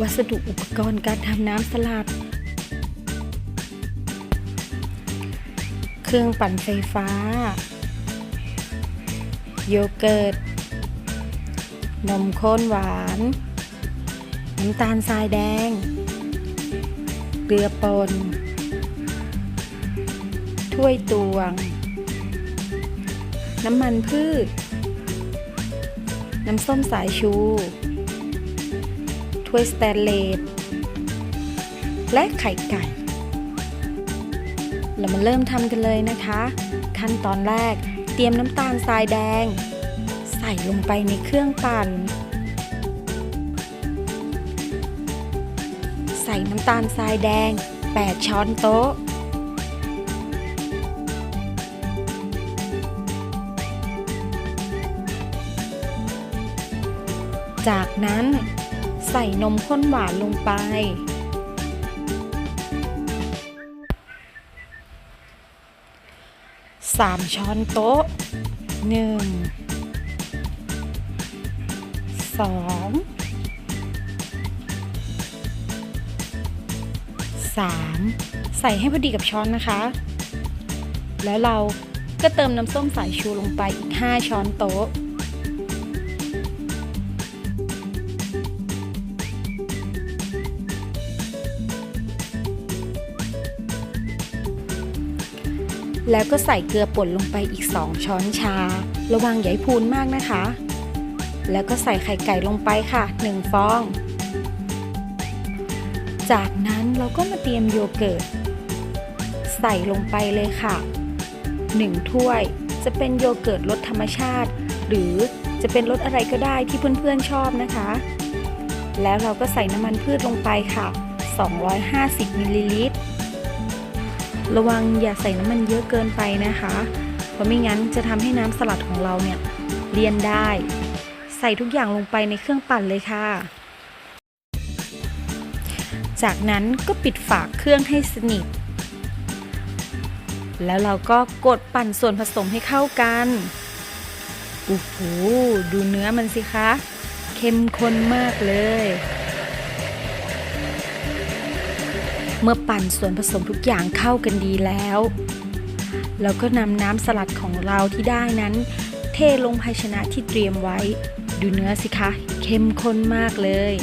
วัสดุอุปกรณ์การทำน้ำสลัด เครื่องปั่นไฟฟ้า โยเกิร์ต นมข้นหวาน น้ำตาลทรายแดง เกลือป่น ถ้วยตวง น้ำมันพืช น้ำส้มสายชู ถ้วยสแตนเลสและไข่ไก่ เรามาเริ่มทำกันเลยนะคะ ขั้นตอนแรกเตรียมน้ำตาลทรายแดง ใส่ลงไปในเครื่องปั่น ใส่น้ำตาลทรายแดง 8 ช้อนโต๊ะจากนั้น ใส่นมข้นหวานลงไป สามช้อนโต๊ะหนึ่งสองสามใส่ให้พอดีกับช้อนนะคะ แล้วเราก็เติมน้ำส้มสายชูลงไปอีก 5 ช้อนโต๊ะ แล้วก็ใส่เกลือป่นลงไปอีก 2 ช้อนชา ระวังอย่าให้พูนมากนะคะ แล้วก็ใส่ไข่ไก่ลงไปค่ะ 1 ฟอง จากนั้นเราก็มาเตรียมโยเกิร์ต ใส่ลงไปเลยค่ะ 1 ถ้วยจะเป็นโยเกิร์ตรสธรรมชาติ หรือจะเป็นรสอะไรก็ได้ที่เพื่อนๆชอบนะคะ แล้วเราก็ใส่น้ำมันพืชลงไปค่ะ 250มิลลิลิตร ระวังอย่าใส่น้ำมันเยอะเกินไปนะคะ เพราะไม่งั้นจะทำให้น้ำสลัดของเราเนี่ยเลี่ยนได้ ใส่ทุกอย่างลงไปในเครื่องปั่นเลยค่ะ จากนั้นก็ปิดฝาเครื่องให้สนิท แล้วเราก็กดปั่นส่วนผสมให้เข้ากันโอ้โหดูเนื้อมันสิคะ เข้มข้นมากเลย เมื่อปั่นส่วนผสมทุกอย่างเข้ากันดีแล้ว เราก็นำน้ำสลัดของเราที่ได้นั้น เทลงภาชนะที่เตรียมไว้ ดูเนื้อสิคะ เข้มข้นมากเลย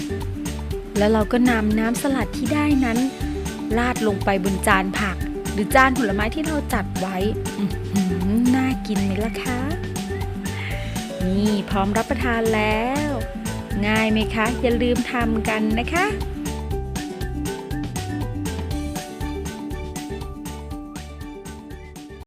แล้วเราก็นำน้ำสลัดที่ได้นั้น ราดลงไปบนจานผัก หรือจานผลไม้ที่เราจัดไว้หือน่ากินไหมล่ะคะนี่พร้อมรับประทานแล้ว ง่ายไหมคะ อย่าลืมทำกันนะคะ